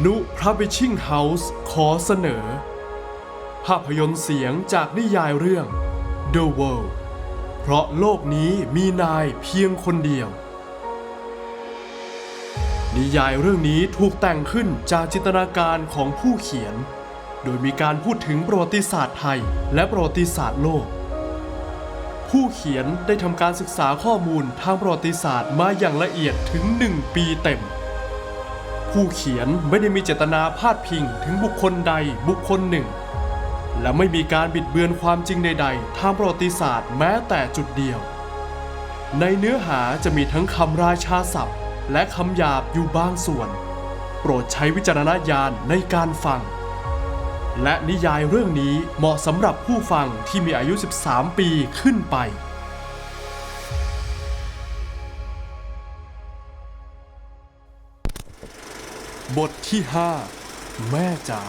นุพระบิชิงเฮาส์ขอเสนอ ภาพยนตร์เสียงจากนิยายเรื่อง The World เพราะโลกนี้มีนายเพียงคนเดียว นิยายเรื่องนี้ถูกแต่งขึ้นจากจินตนาการของผู้เขียน โดยมีการพูดถึงประวัติศาสตร์ไทยและประวัติศาสตร์โลก ผู้เขียนได้ทำการศึกษาข้อมูลทางประวัติศาสตร์มาอย่างละเอียดถึง 1 ปีเต็ม ผู้เขียนไม่ได้มีเจตนาพาดพิงถึงบุคคลใดบุคคลหนึ่ง และไม่มีการบิดเบือนความจริงใดๆ ทางประวัติศาสตร์แม้แต่จุดเดียว ในเนื้อหาจะมีทั้งคำราชาศัพท์ และคำหยาบอยู่บางส่วน โปรดใช้วิจารณญาณในการฟัง และนิยายเรื่องนี้เหมาะสำหรับผู้ฟังที่มีอายุ 13 ปีขึ้นไป บทที่ 5 แม่จ๋า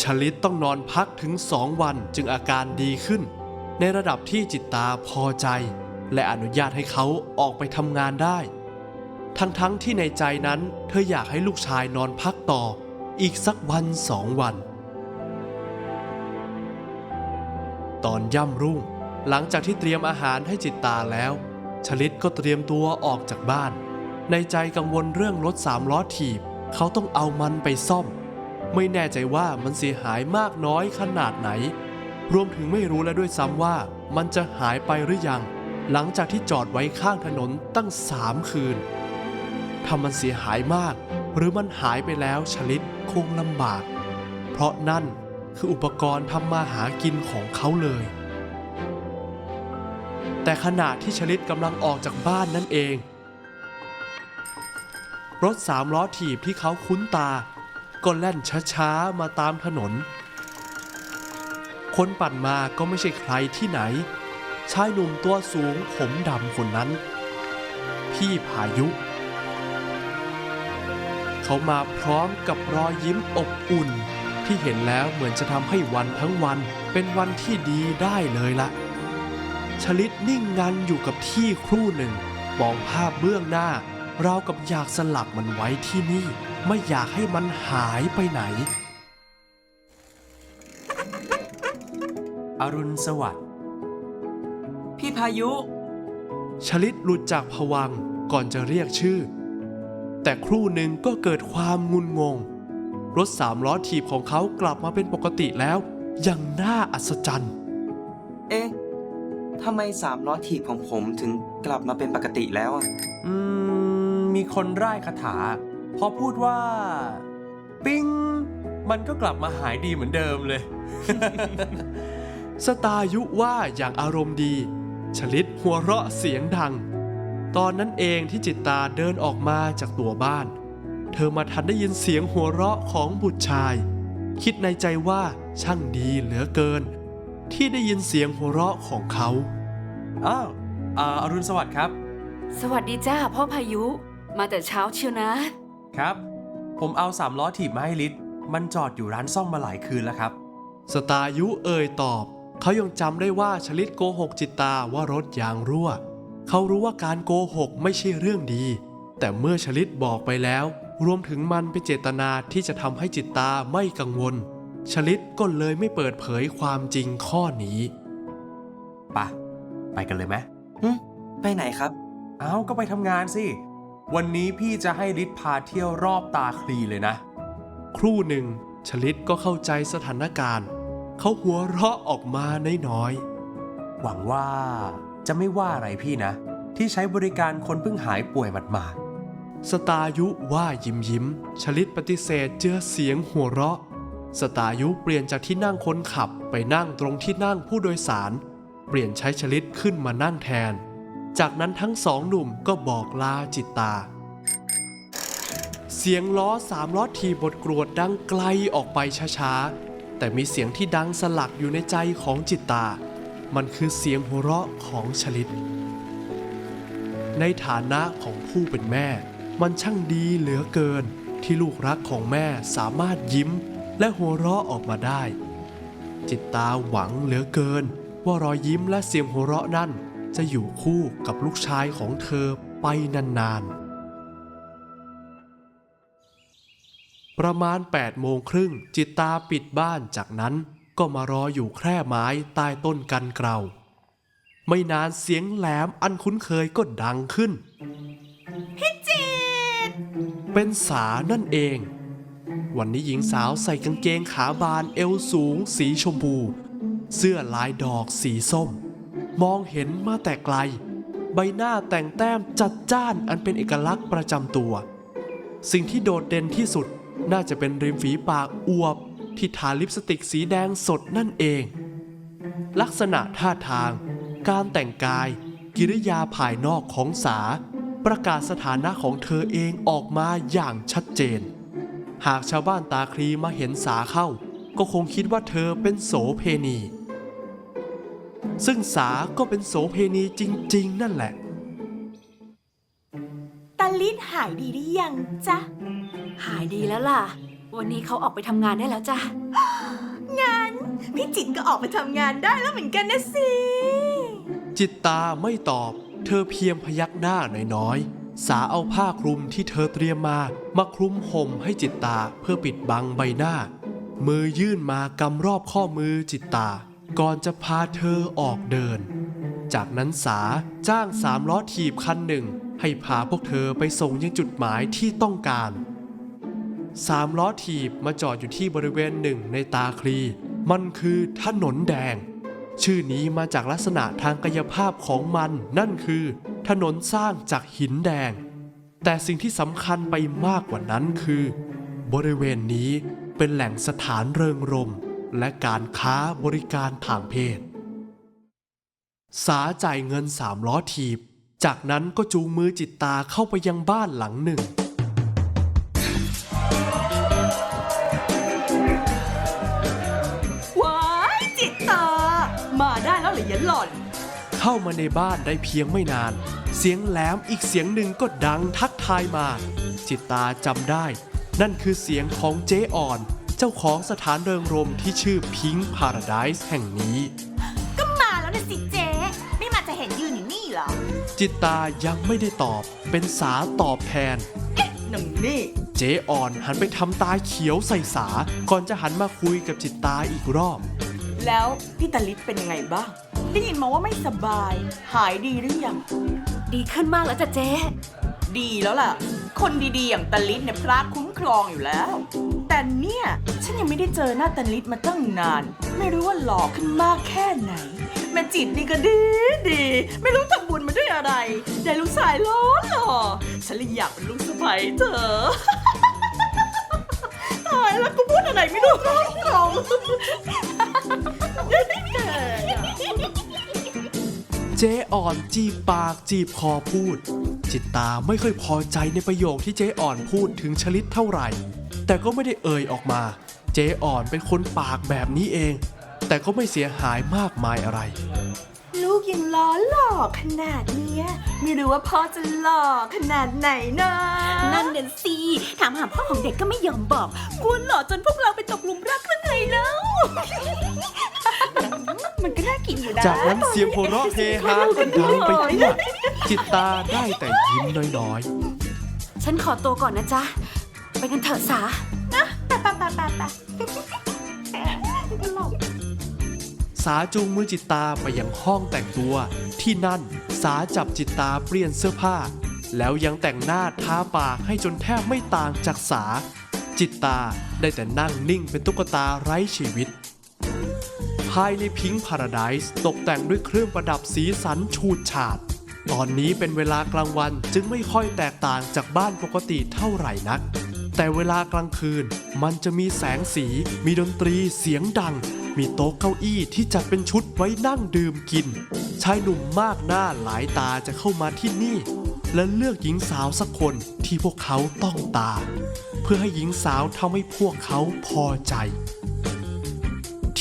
ชลิตต้องนอนพักถึงสองวันจึงอาการดีขึ้น ในระดับที่จิตตาพอใจ และอนุญาตให้เขาออกไปทำงานได้ ทั้งๆทที่ในใจนั้นเธออยากให้ลูกชายนอนพักต่ออีกสักวันสองวัน ตอนย่ำรุ่ง หลังจากที่เตรียมอาหารให้จิตตาแล้ว ชลิตก็เตรียมตัวออกจากบ้าน ในใจกังวลเรื่องรถสามล้อถีบ เขาต้องเอามันไปซ่อม ไม่แน่ใจว่ามันเสียหายมากน้อยขนาดไหน รวมถึงไม่รู้แล้วด้วยซ้ำว่ามันจะหายไปหรือยัง หลังจากที่จอดไว้ข้างถนนตั้งสามคืนถ้ามันเสียหายมาก หรือมันหายไปแล้วชลิตคงลำบาก เพราะนั่นคืออุปกรณ์ทำมาหากินของเขาเลย แต่ขณะที่ชลิตกำลังออกจากบ้านนั่นเอง รถสามล้อถีบที่เขาคุ้นตา ก็แล่นช้าๆมาตามถนน คนปั่นมาก็ไม่ใช่ใครที่ไหน ชายหนุ่มตัวสูงผมดำคนนั้น พี่พายุ เขามาพร้อมกับรอยยิ้มอบอุ่น ที่เห็นแล้วเหมือนจะทำให้วันทั้งวันเป็นวันที่ดีได้เลยละชลิดนิ่งงันอยู่กับที่ครู่หนึ่งมองภาพเบื้องหน้า เราวกับอยากสลักมันไว้ที่นี่ ไม่อยากให้มันหายไปไหน อรุณสวัสดิ์พี่พายุ ชลิดหลุดจากผวังค์ก่อนจะเรียกชื่อ แต่ครู่หนึ่งก็เกิดความงุนงง รถสามล้อถีบของเขากลับมาเป็นปกติแล้ว อย่างน่าอัศจรรย์ เอ๊ะทำไมสามล้อถีบของผมถึงกลับมาเป็นปกติแล้วอะอืม มีคนร่ายคาถา พอพูดว่า ปิ้ง มันก็กลับมาหายดีเหมือนเดิมเลย สตายุว่าอย่างอารมณ์ดี ชลิดหัวเราะเสียงดัง ตอนนั้นเองที่จิตตาเดินออกมาจากตัวบ้าน เธอมาทันได้ยินเสียงหัวเราะของบุตรชาย คิดในใจว่าช่างดีเหลือเกิน ที่ได้ยินเสียงหัวเราะของเขา อ้าวอ่าอรุณสวัสดิ์ครับ สวัสดีจ้าพ่อพายุ มาแต่เช้าเชียวนะ ครับ ผมเอาสามล้อถีบมาให้ลิศมันจอดอยู่ร้านซ่อมมาหลายคืนแล้วครับ สตายุเอ่ยตอบ เขายังจำได้ว่าชลิดโกหกจิตตาว่ารถยางรั่ว เขารู้ว่าการโกหกไม่ใช่เรื่องดี แต่เมื่อชลิดบอกไปแล้ว รวมถึงมันเป็นเจตนาที่จะทำให้จิตตาไม่กังวล ชลิดก็เลยไม่เปิดเผยความจริงข้อนี้ ปะ ไปกันเลยไหมหึไปไหนครับ เอ้าก็ไปทำงานสิ วันนี้พี่จะให้ลิศพาเที่ยวรอบตาคลีเลยนะ ครู่หนึ่งชลิดก็เข้าใจสถานการณ์ เขาหัวเราะออกมาน้อยๆหวังว่าจะไม่ว่าอะไรพี่นะ ที่ใช้บริการคนเพิ่งหายป่วยหมาดๆสตายุว่ายิ้มยิ้ม ชลิดปฏิเสธเจือเสียงหัวเราะ สตายุเปลี่ยนจากที่นั่งคนขับไปนั่งตรงที่นั่งผู้โดยสาร เปลี่ยนใช้ชลิดขึ้นมานั่งแทน จากนั้นทั้งสองหนุ่มก็บอกลาจิตตา เสียงล้อสามล้อทีบทกรวดดังไกลออกไปช้าๆ แต่มีเสียงที่ดังสลักอยู่ในใจของจิตตา มันคือเสียงหัวเราะของชลิดในฐานะของผู้เป็นแม่ มันช่างดีเหลือเกิน ที่ลูกรักของแม่สามารถยิ้ม และหัวเราะออกมาได้ จิตตาหวังเหลือเกิน ว่ารอยยิ้มและเสียงหัวเราะนั่น จะอยู่คู่กับลูกชายของเธอไปนานๆ ประมาณ8โมงครึ่งจิตตาปิดบ้านจากนั้นก็มารออยู่แคร่ไม้ใต้ต้นกันเกลาไม่นานเสียงแหลมอันคุ้นเคยก็ดังขึ้นเป็นสานั่นเอง วันนี้หญิงสาวใส่กางเกงขาบานเอวสูง สีชมพู เสื้อลายดอกสีส้ม มองเห็นมาแต่ไกล ใบหน้าแต่งแต้มจัดจ้านอันเป็นเอกลักษณ์ประจำตัว สิ่งที่โดดเด่นที่สุดน่าจะเป็นริมฝีปากอวบ ที่ทาลิปสติกสีแดงสดนั่นเอง ลักษณะท่าทาง การแต่งกาย กิริยาภายนอกของสา ประกาศสถานะของเธอเองออกมาอย่างชัดเจน หากชาวบ้านตาคลีมาเห็นสาเข้า ก็คงคิดว่าเธอเป็นโสเพณี ซึ่งสาก็เป็นโสเพณีจริง ๆ นั่นแหละ ตาลิดหายดีหรือยังจ๊ะ หายดีแล้วล่ะ วันนี้เขาออกไปทำงานได้แล้วจ้ะ งั้น พี่จิตก็ออกไปทำงานได้แล้วเหมือนกันนะสิ จิตตาไม่ตอบ เธอเพียงพยักหน้าน้อยๆ สาเอาผ้าคลุมที่เธอเตรียมมา มาคลุมห่มให้จิตตาเพื่อปิดบังใบหน้า มือยื่นมากำรอบข้อมือจิตตา ก่อนจะพาเธอออกเดิน จากนั้นสาจ้างสามล้อถีบคันหนึ่ง ให้พาพวกเธอไปส่งยังจุดหมายที่ต้องการสามล้อถีบมาจอดอยู่ที่บริเวณหนึ่งในตาคลี มันคือถนนแดง ชื่อนี้มาจากลักษณะทางกายภาพของมัน นั่นคือ ถนนสร้างจากหินแดง แต่สิ่งที่สำคัญไปมากกว่านั้นคือ บริเวณนี้เป็นแหล่งสถานเริงรมย์ และการค้าบริการทางเพศ สาจ่ายเงินสามล้อถีบ จากนั้นก็จูงมือจิตตาเข้าไปยังบ้านหลังหนึ่ง ว้ายจิตตา มาได้แล้วเหรอยันหล่อน เข้ามาในบ้านได้เพียงไม่นาน เสียงแหลมอีกเสียงหนึ่งก็ดังทักทายมา จิตตาจำได้ นั่นคือเสียงของเจ๊อ่อน เจ้าของสถานเริงรมย์ที่ชื่อพิงพาราไดส์แห่งนี้ ก็มาแล้วนะสิเจ๊ ไม่มาจะเห็นยืนอยู่นี่เหรอ จิตตายังไม่ได้ตอบเป็นสาตอบแทนหนังนี่ เจ๊อ่อนหันไปทำตาเขียวใส่สา ก่อนจะหันมาคุยกับจิตตาอีกรอบ แล้วพี่ตาลิดเป็นยังไงบ้าง ได้ยินมาว่าไม่สบาย หายดีหรือยัง ดีขึ้นมากแล้วจ้ะเจ๊ ดีแล้วล่ะ คนดีๆอย่างตาลิดเนี่ยพระคุ้มครองอยู่แล้ว แต่เนี่ย ฉันยังไม่ได้เจอหน้าตาลิดมาตั้งนาน ไม่รู้ว่าหล่อขึ้นมากแค่ไหน แม่จิตนี่ก็ดีดี ไม่รู้ทำบุญมาด้วยอะไร ได้ลูกชายล้อหล่อฉันเลยอยากเป็นลูกสะใภ้เธอ ตายแล้วกูพูดอะไรไม่รู้ตรงเจ๊อ่อนจีบปากจีบคอพูด จิตตาไม่ค่อยพอใจในประโยคที่เจ๊อ่อนพูดถึงชลิดเท่าไหร่ แต่ก็ไม่ได้เอ่ยออกมา เจ๊อ่อนเป็นคนปากแบบนี้เอง แต่ก็ไม่เสียหายมากมายอะไร ลูกยังล้อหล่อขนาดเนี้ยไม่รู้ว่าพ่อจะหล่อขนาดไหนนะนั่นเด่นสิถามหาพ่อของเด็กก็ไม่ยอมบอกกลัวหล่อจนพวกเราไปตกหลุมรักหรือไงแล้ว มันก็น่ากินอยู่นะจากนั้นเสียงหัวเราะเฮฮาก็ดังไปทั่วจิตตาได้แต่ยิ้มน้อยฉันขอตัวก่อนนะจ๊ะ ไปกันเถอะสาปะปะปะปะปะๆสาจูงมือจิตตาไปยังห้องแต่งตัว ที่นั่นสาจับจิตตาเปลี่ยนเสื้อผ้า แล้วยังแต่งหน้าทาปากให้จนแทบไม่ต่างจากสา จิตตาได้แต่นั่งนิ่งเป็นตุ๊กตาไร้ชีวิต ภายในพิงค์พาราไดส์ตกแต่งด้วยเครื่องประดับสีสันฉูดฉาด ตอนนี้เป็นเวลากลางวันจึงไม่ค่อยแตกต่างจากบ้านปกติเท่าไหร่นัก แต่เวลากลางคืนมันจะมีแสงสี มีดนตรีเสียงดัง มีโต๊ะเก้าอี้ที่จัดเป็นชุดไว้นั่งดื่มกิน ชายหนุ่มมากหน้าหลายตาจะเข้ามาที่นี่ และเลือกหญิงสาวสักคนที่พวกเขาต้องตา เพื่อให้หญิงสาวทำให้พวกเขาพอใจ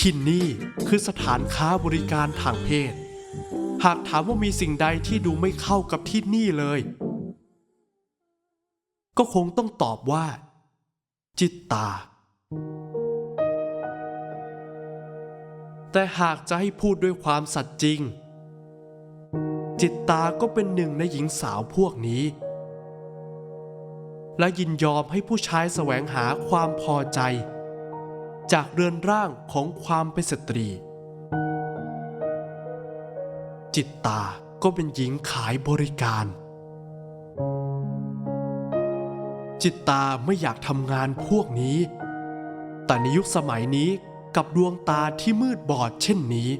ที่นี่คือสถานค้าบริการทางเพศ หากถามว่ามีสิ่งใดที่ดูไม่เข้ากับที่นี่เลย ก็คงต้องตอบว่า จิตตา แต่หากจะให้พูดด้วยความสัตย์จริง จิตตาก็เป็นหนึ่งในหญิงสาวพวกนี้ และยินยอมให้ผู้ชายแสวงหาความพอใจ จากเรือนร่างของความเป็นสตรี จิตตาก็เป็นหญิงขายบริการ จิตตาไม่อยากทำงานพวกนี้ แต่ในยุคสมัยนี้กับดวงตาที่มืดบอดเช่นนี้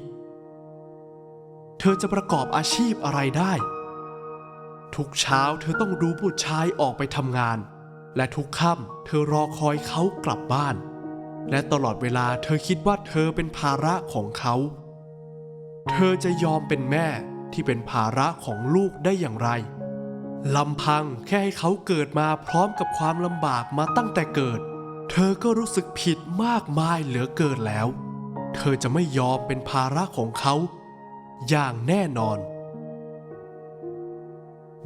เธอจะประกอบอาชีพอะไรได้ ทุกเช้าเธอต้องดูผู้ชายออกไปทำงาน และทุกค่ำเธอรอคอยเขากลับบ้าน และตลอดเวลาเธอคิดว่าเธอเป็นภาระของเขา เธอจะยอมเป็นแม่ที่เป็นภาระของลูกได้อย่างไรลำพังแค่ให้เขาเกิดมาพร้อมกับความลำบากมาตั้งแต่เกิด เธอก็รู้สึกผิดมากมายเหลือเกินแล้ว เธอจะไม่ยอมเป็นภาระของเขา อย่างแน่นอน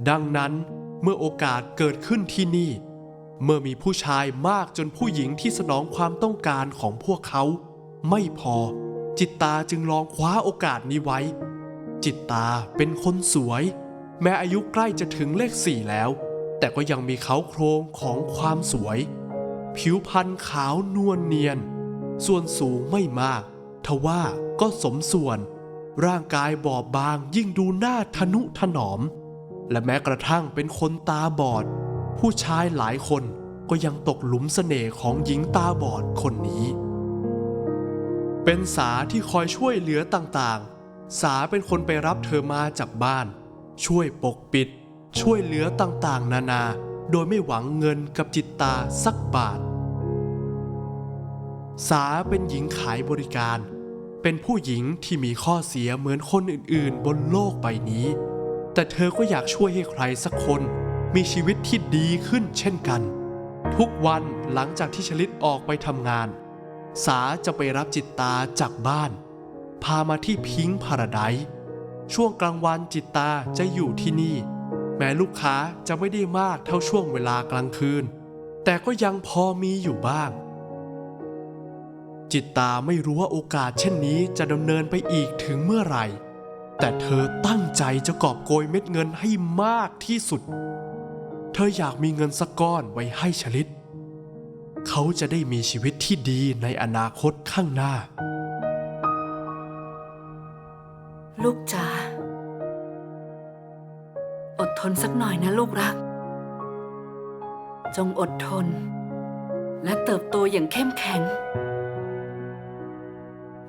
ดังนั้นเมื่อโอกาสเกิดขึ้นที่นี่ เมื่อมีผู้ชายมากจนผู้หญิงที่สนองความต้องการของพวกเขา ไม่พอ จิตตาจึงลองคว้าโอกาสนี้ไว้ จิตตาเป็นคนสวย แม้อายุใกล้จะถึงเลขสี่แล้ว แต่ก็ยังมีเขาโครงของความสวย ผิวพรรณขาวนวลเนียน ส่วนสูงไม่มากทว่าก็สมส่วน ร่างกายบอบบางยิ่งดูหน้าทนุถนอม และแม้กระทั่งเป็นคนตาบอด ผู้ชายหลายคนก็ยังตกหลุมเสน่ห์ของหญิงตาบอดคนนี้ เป็นสาที่คอยช่วยเหลือต่างๆ สาเป็นคนไปรับเธอมาจากบ้าน ช่วยปกปิด ช่วยเหลือต่างๆ นานา โดยไม่หวังเงินกับจิตตาสักบาท สาเป็นหญิงขายบริการ เป็นผู้หญิงที่มีข้อเสียเหมือนคนอื่นๆ บนโลกใบนี้ แต่เธอก็อยากช่วยให้ใครสักคน มีชีวิตที่ดีขึ้นเช่นกัน ทุกวันหลังจากที่ชลิตออกไปทำงาน สาจะไปรับจิตตาจากบ้าน พามาที่พิงค์พาราไดช่วงกลางวันจิตตาจะอยู่ที่นี่ แม้ลูกค้าจะไม่ได้มากเท่าช่วงเวลากลางคืน แต่ก็ยังพอมีอยู่บ้าง จิตตาไม่รู้ว่าโอกาสเช่นนี้จะดำเนินไปอีกถึงเมื่อไหร่ แต่เธอตั้งใจจะกอบโกยเม็ดเงินให้มากที่สุด ธออยากมีเงินสักก้อนไว้ให้ชลิต เขาจะได้มีชีวิตที่ดีในอนาคตข้างหน้า ลูกจ๋า อดทนสักหน่อยนะลูกรัก จงอดทน และเติบโตอย่างเข้มแข็ง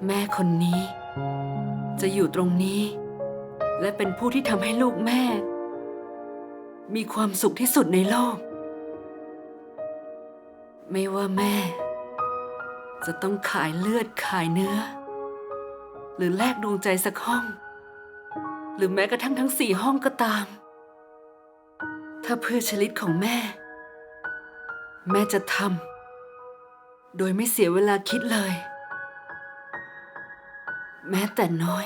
แม่คนนี้ จะอยู่ตรงนี้ และเป็นผู้ที่ทำให้ลูกแม่ มีความสุขที่สุดในโลก ไม่ว่าแม่ จะต้องขายเลือดขายเนื้อ หรือแลกดวงใจสักห้อง หรือแม้กระทั่งทั้งสี่ห้องก็ตาม ถ้าเพื่อชลิตของแม่ แม่จะทำโดยไม่เสียเวลาคิดเลย แม้แต่น้อย